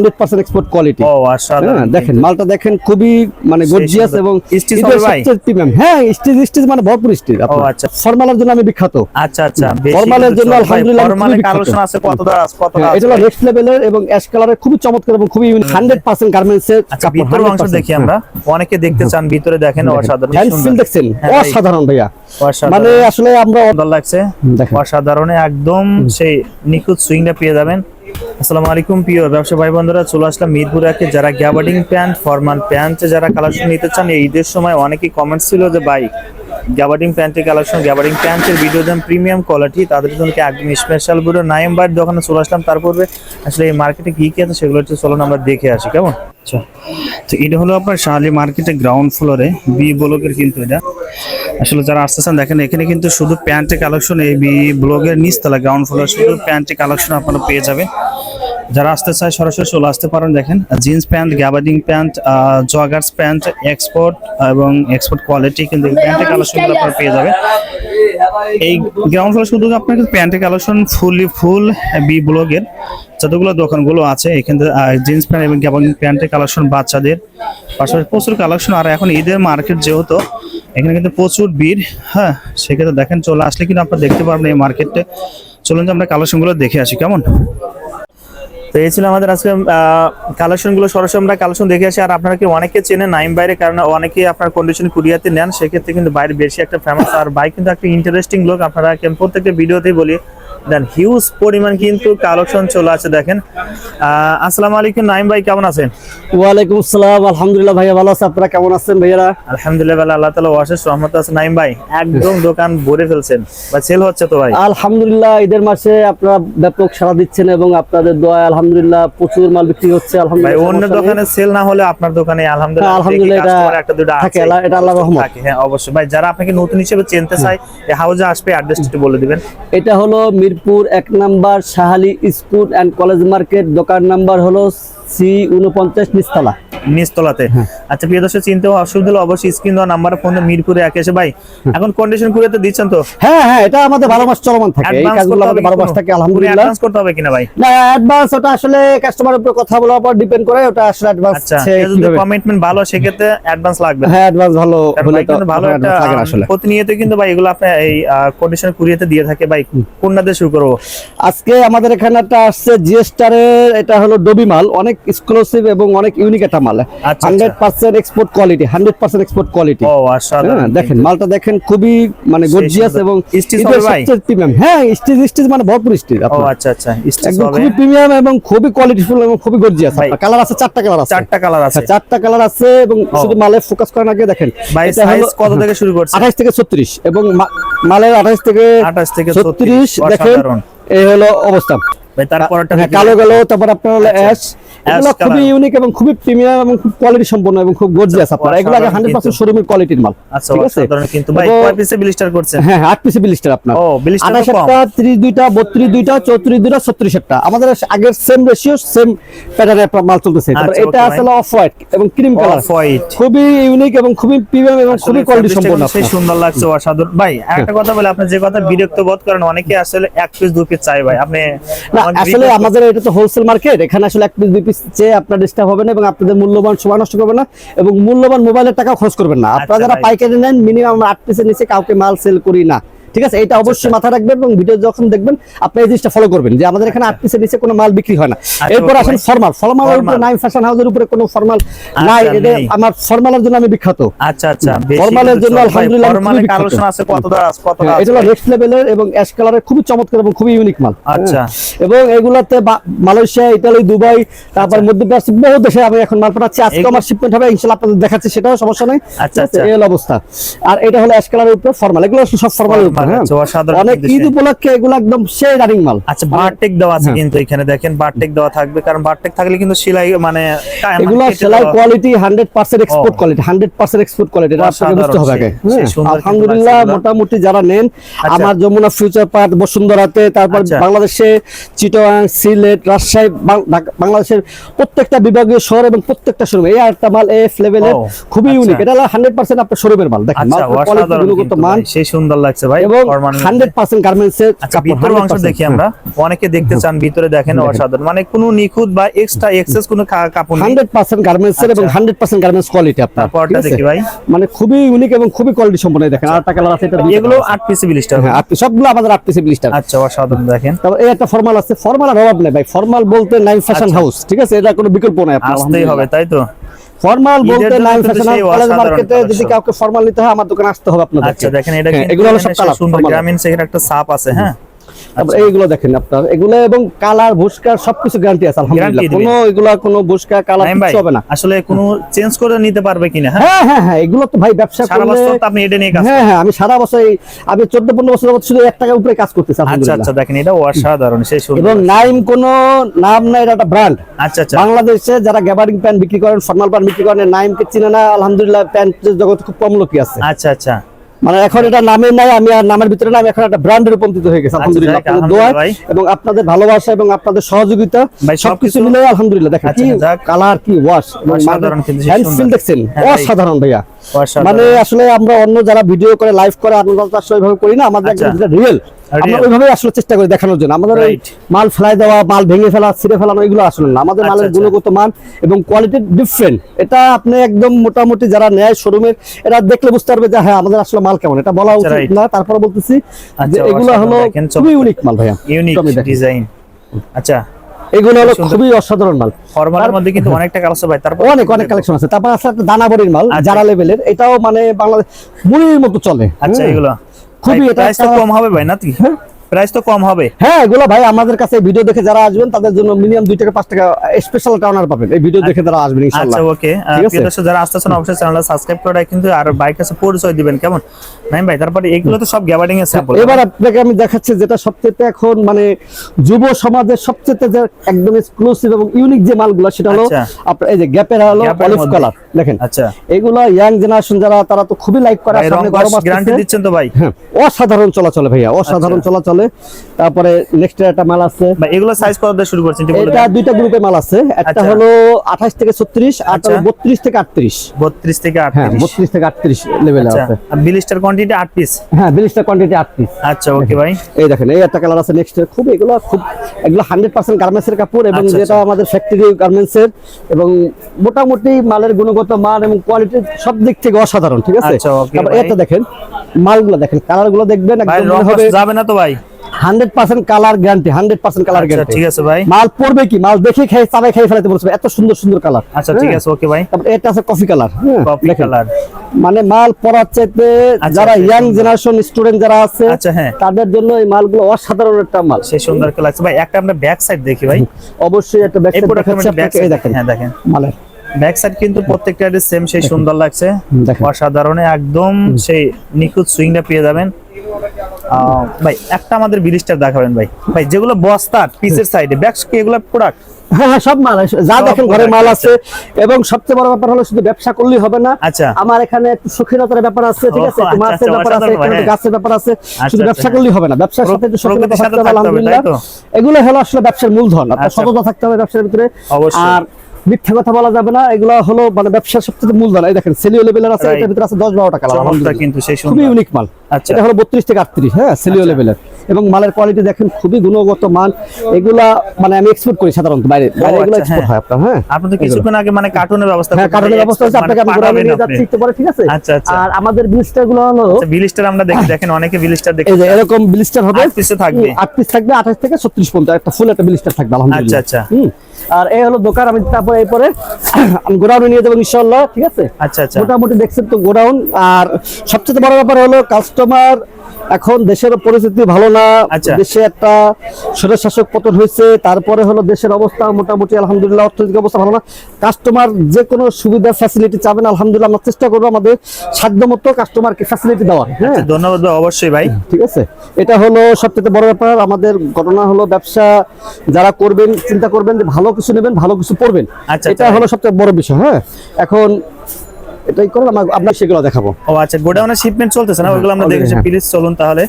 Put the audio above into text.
100% export quality অসাধারণ হ্যাঁ দেখেন মালটা দেখেন খুবই মানে গর্জিয়াস এবং। হ্যাঁ স্টিচ স্টিচ মানে ভরপুর স্টিচ ও আচ্ছা। ফরমালের জন্য আমি বিখ্যাত। আচ্ছা আচ্ছা ফরমালের জন্য আলহামদুলিল্লাহ আমি ফরমালে খুবই বিখ্যাত। কালেকশন আছে কত কত হ্যাঁ, এটা হলো নেক্সট লেভেলের এবং অ্যাশ কালারের খুবই চমৎকার এবং খুবই হান্ড্রেড পার্সেন্ট গার্মেন্টস এর আচ্ছা অংশ দেখি আমরা। অনেকে দেখতে চান ভিতরে দেখেন অসাধারণ দেখছেন। হ্যাঁ অসাধারণ ভাইয়া। মানে আসলে আমরা সুন্দর লাগছে। অসাধারণ একদম সেই নিখুঁত সুইংটা পেয়ে যাবেন। আসসালামু আলাইকুম, প্রিয় ব্যবসা ভাই বন্ধুরা চলে আসলাম মিরপুর একে যারা গ্যাবার্ডিং প্যান্ট ফরমাল প্যান্ট, যারা কালেকশন নিতে চান, এই ঈদের সময় অনেকেই কমেন্টস ছিল যে, ভাই গ্যাবার্ডিং প্যান্টের কালেকশন গ্যাবার্ডিং প্যান্টের ভিডিও দেন প্রিমিয়াম কোয়ালিটি তাদের জন্য একদম স্পেশাল ভিডিও নাইম বাইর দোকানে চলে আসলাম তারপরে আসলে এই মার্কেটে কী কী আছে সেগুলো একটু চলুন আমরা দেখে আসি, কেমন? আচ্ছা তো এটা হলো আপনার শাহালি মার্কেটে গ্রাউন্ড ফ্লোরে বি ব্লকের কিন্তু এটা। আসলে যারা আসতেছেন, দেখেন এখানে কিন্তু শুধু প্যান্টের কালেকশন এই বি ব্লগের নিচতলা গ্রাউন্ড ফ্লোর শুধু প্যান্টের কালেকশন আপনারা পেয়ে যাবেন। যারা আসতে চায় সরাসরি চলে আসতে পারেন দেখেন jeans pant gabardine pant joggers pant export এবং এক্সপোর্ট কোয়ালিটি কিন্তু প্যান্টের কালেকশনগুলো আপনারা পেয়ে যাবেন। এই গ্রাউন্ড ফ্লোর শুধু আপনার প্যান্টের কালেকশন ফুললি ফুল বি ব্লগের যতগুলো দোকানগুলো আছে এখান থেকে জিন্স প্যান্ট এবং গ্যাবার্ডিং প্যান্টের কালেকশন বাচ্চাদের। পাশাপাশি প্রচুর কালেকশন আর এখন ঈদের মার্কেট যেহেতু এখানে কিন্তু প্রচুর ভিড় হ্যাঁ সেক্ষেত্রে দেখেন চলে আসলে কিন্তু আপনারা দেখতে পারবেন এই মার্কেটে চলুন যে আমরা কালেকশনগুলো দেখে আসি কেমন? তো এই ছিল আমাদের আজকে কালেকশনগুলো সরাসরি আমরা কালেকশন দেখে আসি। আর আপনারা কি অনেকে চেনে নাইম বাইরে কারণ অনেকে আপনার কন্ডিশন কুরিয়াতে নেন, সেক্ষেত্রে কিন্তু বাইরে বেশি একটা ফেমাস আর বাইক কিন্তু একটা ইন্টারেস্টিং লোক। আপনারা প্রত্যেকটা ভিডিওতেই বলি দেন হিউজ পরিমাণ কিন্তু কালেকশন চলে আছে দেখেন। আসসালামু আলাইকুম নাইম ভাই কেমন আছেন? ওয়ালাইকুম আসসালাম আলহামদুলিল্লাহ ভাইয়া ভালো আছে। আপনারা কেমন আছেন ভাইয়ারা? আলহামদুলিল্লাহ আল্লাহ তালা অশেষ রহমত আছে। নাইম ভাই একদম দোকান ভরে ফেলছেন। বা সেল হচ্ছে তো ভাই? আলহামদুলিল্লাহ ঈদের মাসে আপনারা ব্যাপক সাড়া দিচ্ছেন এবং আপনাদের দোয়া আলহামদুলিল্লাহ প্রচুর মাল বিক্রি হচ্ছে। ভাই আলহামদুলিল্লাহ অন্য দোকানে সেল না হলে আপনার দোকানে আলহামদুলিল্লাহ আলহামদুলিল্লাহ এটা একটা দুটো আছে। এটা আল্লাহর রহমত। হ্যাঁ অবশ্যই। ভাই যারা আপনাকে নতুন হিসেবে চিনতে চায় এই হাউজে আসবে অ্যাড্রেসটা বলে দিবেন। এটা হলো মিরপুর এক number Shahali school and college market দোকান নাম্বার হলো সি উনপঞ্চাশ নিচতলা। নিচতলাতে। হ্যাঁ। আচ্ছা প্রিয় দর্শক চিনতে অসুবিধা হলে অবশ্যই স্ক্রিন দেওয়া নাম্বার ফোন মিরপুরে একে এসে ভাই এখন কন্ডিশন কুরিয়াতে দিচ্ছেন তো? হ্যাঁ হ্যাঁ এটা আমাদের বারো মাস চলমান থাকে। এই কাজগুলো আমাদের হবে বারো কি মাস থাকে আলহামদুলিল্লাহ। অ্যাডভান্স করতে হবে কিনা ভাই? না অ্যাডভান্স ওটা আসলে কাস্টমারের উপর কথা বলার উপর ডিপেন্ড করে ওটা আসলে অ্যাডভান্স আচ্ছা যদি কমিটমেন্ট ভালো সেক্ষেত্রে অ্যাডভান্স লাগবে। হ্যাঁ অ্যাডভান্স ভালো হলে তো ভালো একটা আসলে। প্রতিনিয়ত কিন্তু ভাই এগুলো আপনি এই কন্ডিশন কুরিয়াতে দিয়ে থাকে ভাই কোনটা দিয়ে শুরু করব? আজকে আমাদের এখানে একটা আসছে জিএস্টারের এটা হলো ডবি মাল অনেক এক্সক্লুসিভ এবং অনেক ইউনিক একটা মাল। আচ্ছা। Hundred percent export quality hundred percent export quality ও অসাধারণ। হ্যাঁ দেখেন মালটা দেখেন খুবই মানে গর্জিয়াস এবং প্রিমিয়াম হ্যাঁ স্টিচ স্টিচ মানে ভরপুর স্টিচ আচ্ছা আচ্ছা একদম খুবই প্রিমিয়াম এবং খুবই কোয়ালিটিফুল এবং খুবই গর্জিয়াস কালার আছে চারটা কালার আছে। চারটা কালার আছে। হ্যাঁ, চারটা কালার আছে এবং শুধু মালে ফোকাস করেন আগে দেখেন। এটা হলো- কত থেকে শুরু করছে আঠাশ থেকে ছত্রিশ এবং মালের আঠাশ থেকে 28 থেকে ছত্রিশ। 36 দেখেন এই হলো অবস্থা। ভাই তারপরটা হ্যাঁ, কালো তারপর আপনার হলো অ্যাশ এগুলো খুবই ইউনিক এবং খুবই প্রিমিয়াম এবং খুব কোয়ালিটি সম্পন্ন এবং খুব গর্জিয়াস আপনার। এগুলো আগে অসাধারণ হান্ড্রেড পার্সেন্ট কিন্তু। শোরুমের কোয়ালিটির মাল। আচ্ছা ঠিক আছে? কিন্তু। ভাই কয় পিসে ব্লিস্টার করছেন? হ্যাঁ হ্যাঁ, পিসে বিলিস্টার আপনার। ও, blister তো আঠাশ কম। একটা ত্রিশ দুইটা বত্রিশ দুইটা চৌত্রিশ দুইটা ছত্রিশ একটা। আমাদের আগের সেম রেশিও সেম প্যাটার্নের মাল চলতেছে। তারপর আচ্ছা, এটা আসলে অফ হোয়াইট এবং ক্রিম কালার অফ হোয়াইট খুবই ইউনিক এবং খুবই প্রিমিয়াম এবং খুবই কোয়ালিটি সম্পন্ন আপনার। সুন্দর লাগছে অসাধারণ। ভাই একটা কথা বলে আপনি যে কথা বিরক্ত বোধ করেন অনেকে আসলে এক পিস দু পিস চাই ভাই। আপনি আসলে আমাদের এটা তো হোলসেল মার্কেট এখানে আসলে এক পিস দুই পিস চেয়ে আপনার ডিস্টার্ব হবে না এবং আপনাদের মূল্যবান সময় নষ্ট করবে না এবং মূল্যবান মোবাইলের টাকা খরচ করবেন না। আপনারা আচ্ছা যারা পাইকারি নেন মিনিমাম আট পিসের নিচে কাউকে মাল সেল করি না। ঠিক আছে? এটা অবশ্যই মাথায় রাখবেন এবং ভিডিও যখন দেখবেন আপনি এই জিনিসটা ফলো করবেন যে আমাদের এখানে আট পিসের নিচে কোনো মাল বিক্রি হয় না। এরপর আসেন। ফর্মাল ফর্মালের উপরে। নাইম ফ্যাশন হাউসের উপরে কোনো ফর্মাল নাই। আচ্ছা, এটা আমার ফর্মালের জন্য আমি বিখ্যাত। আচ্ছা আচ্ছা ফরমালের জন্য আলহামদুলিল্লাহ আমি ফরমালে কালেকশন আছে কত দা কত দা আছে। এটা নেক্সট লেভেলের এবং অ্যাশ কালারের খুবই চমৎকার এবং খুবই ইউনিক মাল। আচ্ছা। হ্যাঁ। এবং এগুলাতে মালয়েশিয়া ইতালি দুবাই তারপর মধ্যপ্রাচ্য বহু দেশে আমি এখন মাল পাঠাচ্ছি। আজকে আমার শিপমেন্ট হবে ইনশাআল্লাহ আপনাদের দেখাচ্ছি সেটাও সমস্যা নাই। আচ্ছা, আচ্ছা। এই অবস্থা। আর এটা হলো অ্যাশ কালারের উপরে ফর্মাল এগুলো সব ফর্মালের উপর। হ্যাঁ। আচ্ছা, অসাধারণ অনেক ঈদ উপলক্ষে এগুলো একদম সেই রানিং মাল আচ্ছা বারটেক দেওয়া আছে হ্যাঁ। কিন্তু এখানে দেখেন বারটেক দেওয়া থাকবে। কারণ বারটেক থাকলে কিন্তু সেলাই মানে মানে এগুলো সেলাই quality hundred percent export quality hundred percent export quality এটা আপনাকে বুঝতে হবে আগে। অসাধারণ, হ্যাঁ, আলহামদুলিল্লাহ মোটামুটি যারা নেন আচ্ছা। আমার যমুনা ফিউচার পার্ক বসুন্ধরাতে তারপর আচ্ছা। বাংলাদেশে চিটাগাং সিলেট রাজশাহী বাংলাদেশের প্রত্যেকটা বিভাগীয় শহর এবং প্রত্যেকটা শোরুম এই একটা মাল এফ লেভেলের খুবই। ইউনিক এটা হলো হান্ড্রেড পার্সেন্ট আপনার শোরুমের মাল। দেখেন মাল কোয়ালিটি গুণগত মান। সেই সুন্দর লাগছে ভাই। এবং হান্ড্রেড পার্সেন্ট গার্মেন্টস এর আচ্ছা অংশ দেখি আমরা। অনেকে দেখতে চান ভিতরে দেখেন অসাধারণ। মানে কোনো নিখুঁত বা এক্সট্রা এক্সেস কোনো কাপড় হান্ড্রেড পার্সেন্ট গার্মেন্টস এর এবং আচ্ছা। হান্ড্রেড পার্সেন্ট গার্মেন্টস কোয়ালিটি আপনার দেখি ভাই। মানে খুবই ইউনিক এবং খুবই কোয়ালিটি সম্পন্ন দেখেন কালার আছে এটা এগুলো আট পিসি বিলিস্টার হ্যাঁ আপনি সবগুলো আমাদের আট পিসি ব্লিস্টার আচ্ছা অসাধারণ দেখেন। তারপর এই একটা ফর্মাল আছে ফর্মাল অভাব নেই ভাই। ফর্মাল বলতে নাইন ফ্যাশন আচ্ছা। হাউস ঠিক আছে? এটা কোনো বিকল্প নাই আপনার হবে তাই তো? ফর্মাল বলতে জন্য নাইন কিন্তু ফ্যাশন সেই কলেজ মার্কেটে যদি কাউকে ফর্মাল নিতে হয় আমার দোকানে আসতে হবে আপনাদের আচ্ছা দেখেন এটা হ্যাঁ, এগুলো হলো সব কালার সুন্দর গ্রামীণ সেখানে একটা সাপ আছে হ্যাঁ? তারপর এইগুলো দেখেন আপনার এগুলো এবং কালার সবকিছু গ্যারান্টি আছে আলহামদুলিল্লাহ। কোনো এগুলা কোনো ভুস্কা কালার কিছু হবে না। আসলে কোনো চেঞ্জ করে নিতে পারবে কিনা হ্যাঁ? হ্যাঁ হ্যাঁ হ্যাঁ এগুলো তো ভাই ব্যবসা সারা বছর তো আপনি এটা নিয়ে কাজ হ্যাঁ হ্যাঁ আমি সারা বছর আমি চোদ্দ পনেরো বছর যাবত শুধু এক টাকার উপরে কাজ করতেছি আচ্ছা আলহামদুলিল্লাহ। আচ্ছা দেখেন এটা অসাধারণ সেই সুন্দর এবং নাইম কোনো নাম না এটা একটা ব্র্যান্ড আচ্ছা আচ্ছা। বাংলাদেশে যারা গ্যাবারিং প্যান্ট বিক্রি করেন ফর্মাল প্যান্ট বিক্রি করেন নাইমকে চিনে না আলহামদুলিল্লাহ প্যান্টের জগতে খুব কম লোকই আছে। আচ্ছা আচ্ছা। মানে এখন এটা নামের নাই আমি আর নামের ভিতরে নাম এখন একটা ব্র্যান্ডে রূপান্তরিত হয়ে গেছে আলহামদুলিল্লাহ। আপনাদের দোয়া এবং আপনাদের ভালোবাসা এবং আপনাদের সহযোগিতা ভাই, সবকিছু মিলে আলহামদুলিল্লাহ। দেখেন আচ্ছা, কি কালার কি ওয়াশ অসাধারণ কিন্তু সেই হ্যান্ড সুন্দর। ফিল দেখছেন হ্যাঁ, অসাধারণ ভাইয়া। মানে আসলে আমরা অন্য যারা ভিডিও করে লাইভ করে আনন্দ তো আসলে করি না আমাদের আচ্ছা। রিয়েল আমরা আসলে চেষ্টা করি দেখানোর জন্য। আমাদের ওই মাল ফেলাই দেওয়া মাল ভেঙে ফেলা ছিঁড়ে ফেলানো এগুলো আসলে না। আমাদের আচ্ছা, মালের আচ্ছা। গুণগত মান এবং কোয়ালিটি ডিফারেন্ট এটা আপনি একদম মোটামুটি যারা নেয় শোরুমের এরা দেখলে বুঝতে পারবে যে হ্যাঁ আমাদের আসলে মাল কেমন। এটা বলা উচিত না তারপরে বলতেছি যে আচ্ছা, এগুলো হলো খুবই ইউনিক মাল ভাইয়া। ইউনিক। ডিজাইন আচ্ছা। এগুলো হলো খুবই অসাধারণ মাল। ফরমালের মধ্যে কিন্তু অনেকটা কালার ভাই। তারপর অনেক অনেক কালেকশন আছে। তারপর আছে একটা দানাবড়ির মাল। যারা লেভেলের এটাও মানে বাংলাদেশ মুড়ির মতো চলে। আচ্ছা। এগুলো। খুবই এটা প্রাইস তো একটা- কম হবে ভাই নাকি প্রাইস তো কম হবে। হ্যাঁ এগুলো ভাই আমাদের কাছে ভিডিও দেখে যারা আসবেন তাদের জন্য মিনিমাম দুই থেকে পাঁচ টাকা স্পেশাল টাউনার পাবেন। এই ভিডিও দেখে যারা আসবেন ইনশাআল্লাহ আচ্ছা ওকে? প্রিয় দর্শক যারা আসতেছেন অবশ্যই চ্যানেলটা সাবস্ক্রাইব করে কিন্তু আর বাইক কাছে পরিচয় দিবেন কেমন? নাই ভাই তারপরে এগুলো তো সব গ্যাবার্ডিং এর স্যাম্পল এবার আপনাকে আমি দেখাচ্ছি যেটা সবচেয়ে এখন মানে যুব সমাজের সবচেয়ে যে একদম এক্সক্লুসিভ এবং ইউনিক যে মালগুলো সেটা হলো আচ্ছা। আপনার এই যে গ্যাপের হলো অলিভ কালার দেখেন। আচ্ছা। এগুলো ইয়াং জেনারেশন যারা তারা তো খুবই লাইক করে সামনে গরম গ্যারান্টি দিচ্ছেন তো ভাই। হ্যাঁ অসাধারণ চলাচলে ভাইয়া অসাধারণ আচ্ছা। চলাচলে তারপরে নেক্সট একটা মাল আছে। এগুলো সাইজ কত দিয়ে শুরু করছেন এটা দুইটা গ্রুপে মাল আছে। একটা আচ্ছা। হলো আঠাশ থেকে ছত্রিশ আর আচ্ছা। বত্রিশ থেকে আটত্রিশ। 32 থেকে হ্যাঁ 38 বত্রিশ থেকে আটত্রিশ লেভেলে আচ্ছা। আছে। বিলিস্টার কোয়ান্টিটি 8 পিস হ্যাঁ বিলিশটা কোয়ান্টিটি আটত্রিশ আচ্ছা ওকে ভাই। এই দেখেন এই একটা কালার আছে নেক্সট খুব এগুলো খুব এগুলো হান্ড্রেড পার্সেন্ট গার্মেন্টস এর কাপড় এবং আচ্ছা, যেটা। আমাদের ফ্যাক্টরি গার্মেন্টস এর এবং মোটামুটি মালের গুণগত মান এবং কোয়ালিটি সব দিক থেকে অসাধারণ ঠিক আছে? আচ্ছা। এটা দেখেন মালগুলো দেখেন কালারগুলো দেখবেন একদম হবে যাবে না তো ভাই? Hundred percent colour guarantee hundred percent colour guarantee. ঠিক আছে ভাই। মাল পড়বে কি? মাল দেখে খেয়ে চাবাই খেয়ে ফেলাতে বলছে এত সুন্দর সুন্দর কালার। আচ্ছা ঠিক আছে ওকে ভাই। তারপর এটা আছে কফি কালার কফি কালার মানে মাল পরার চাইতে আচ্ছা, যারা আচ্ছা, ইয়াং জেনারেশন স্টুডেন্ট যারা আছে আচ্ছা হ্যাঁ। তাদের জন্য এই মালগুলো অসাধারণ একটা মাল। সেই সুন্দর লাগছে। ভাই একটা আমরা ব্যাক সাইড দেখি ভাই। অবশ্যই একটা ব্যাক সাইড দেখেন। হ্যাঁ দেখেন। মালের। ব্যাক সাইড কিন্তু প্রত্যেকটা সেম সেই সুন্দর লাগছে। অসাধারণ একদম সেই নিখুঁত সুইংটা পেয়ে যাবেন। ভাই একটা আমাদের বিলিস্টার দেখাবেন ভাই। ভাই যেগুলো বস্তা পিসের সাইডে কি এগুলো প্রোডাক্ট হ্যাঁ হ্যাঁ সব মাল যা দেখেন ঘরে মাল আছে। এবং সবচেয়ে বড় ব্যাপার হলো শুধু ব্যবসা করলেই হবে না। আচ্ছা। আমার এখানে একটু ব্যাপার আছে ঠিক আছে? আচ্ছা, মাছের আচ্ছা, ব্যাপার আছে হ্যাঁ। গাছের ব্যাপার আছে। শুধু আচ্ছা, ব্যবসা আচ্ছা। করলেই হবে না। ব্যবসার সাথে একটু থাকতে হবে আলহামদুলিল্লাহ। এগুলো হলো আসলে ব্যবসার মূলধন। আপনার আচ্ছা। সততা থাকতে হবে ব্যবসার ভিতরে। অবশ্যই। আর মিথ্যা কথা বলা যাবে না এগুলো হলো মানে ব্যবসার সবচেয়ে মূলধন এই দেখেন সেলিও লেভেলের আছে এটার ভিতরে আছে দশ কিন্তু সেই খুবই ইউনিক মাল। আচ্ছা। এটা হলো বত্রিশ থেকে আটত্রিশ হ্যাঁ সেলিও আচ্ছা। লেভেলের এবং মালের কোয়ালিটি দেখেন খুবই গুণগত মান। এগুলা মানে আমি এক্সপোর্ট করি সাধারণত বাইরে। বাইরে এগুলো আচ্ছা, এক্সপোর্ট হ্যাঁ। হয় আপনার হ্যাঁ। কিছুক্ষণ আগে মানে কার্টুনের ব্যবস্থা হ্যাঁ ভাই, ব্যবস্থা মানে আপনাকে আমি নিয়ে যাচ্ছি একটু পরে ঠিক আছে? আচ্ছা, আচ্ছা। আর আমাদের ব্লিস্টারগুলো হলো আচ্ছা, বিলিস্টার আমরা দেখি দেখেন অনেকে বিলিস্টার দেখি এই যে এরকম ব্লিস্টার হবে। আট piece থাকবে। আট পিস থাকবে আঠাশ থেকে ছত্রিশ পর্যন্ত একটা ফুল একটা বিলিস্টার থাকবে আলহামদুলিল্লাহ। আচ্ছা, আচ্ছা। আর এই হলো দোকান আমি তারপরে এরপরে আমি গোডাউনে নিয়ে যাব ইনশাল্লাহ ঠিক আছে? আচ্ছা আচ্ছা। মোটামুটি দেখছেন তো গোডাউন আর সবচেয়ে বড় ব্যাপার হলো কাস্টমার এখন দেশের পরিস্থিতি ভালো না আচ্ছা। দেশে একটা স্বৈর শাসক পতন হয়েছে তারপরে হলো দেশের অবস্থা মোটামুটি আলহামদুলিল্লাহ অর্থনৈতিক অবস্থা ভালো না। কাস্টমার যে কোনো সুবিধা ফ্যাসিলিটি চাবেন আলহামদুলিল্লাহ আমরা চেষ্টা করব আমাদের সাধ্যমতো কাস্টমারকে ফ্যাসিলিটি দেওয়ার হ্যাঁ? আচ্ছা, ধন্যবাদ অবশ্যই ভাই। ঠিক আছে? এটা হলো সবচেয়ে বড় ব্যাপার আমাদের ঘটনা হলো ব্যবসা যারা করবেন চিন্তা করবেন যে ভালো কিছু নেবেন ভালো কিছু পড়বেন। আচ্ছা, এটা আচ্ছা। হলো সবচেয়ে বড় বিষয় হ্যাঁ? এখন এটাই করলাম আপনার সেগুলো দেখাবো। ও আচ্ছা গোডাউনের শিপমেন্ট চলতেছে না? ওগুলো আমরা দেখেছি হ্যাঁ। প্লিজ চলুন তাহলে।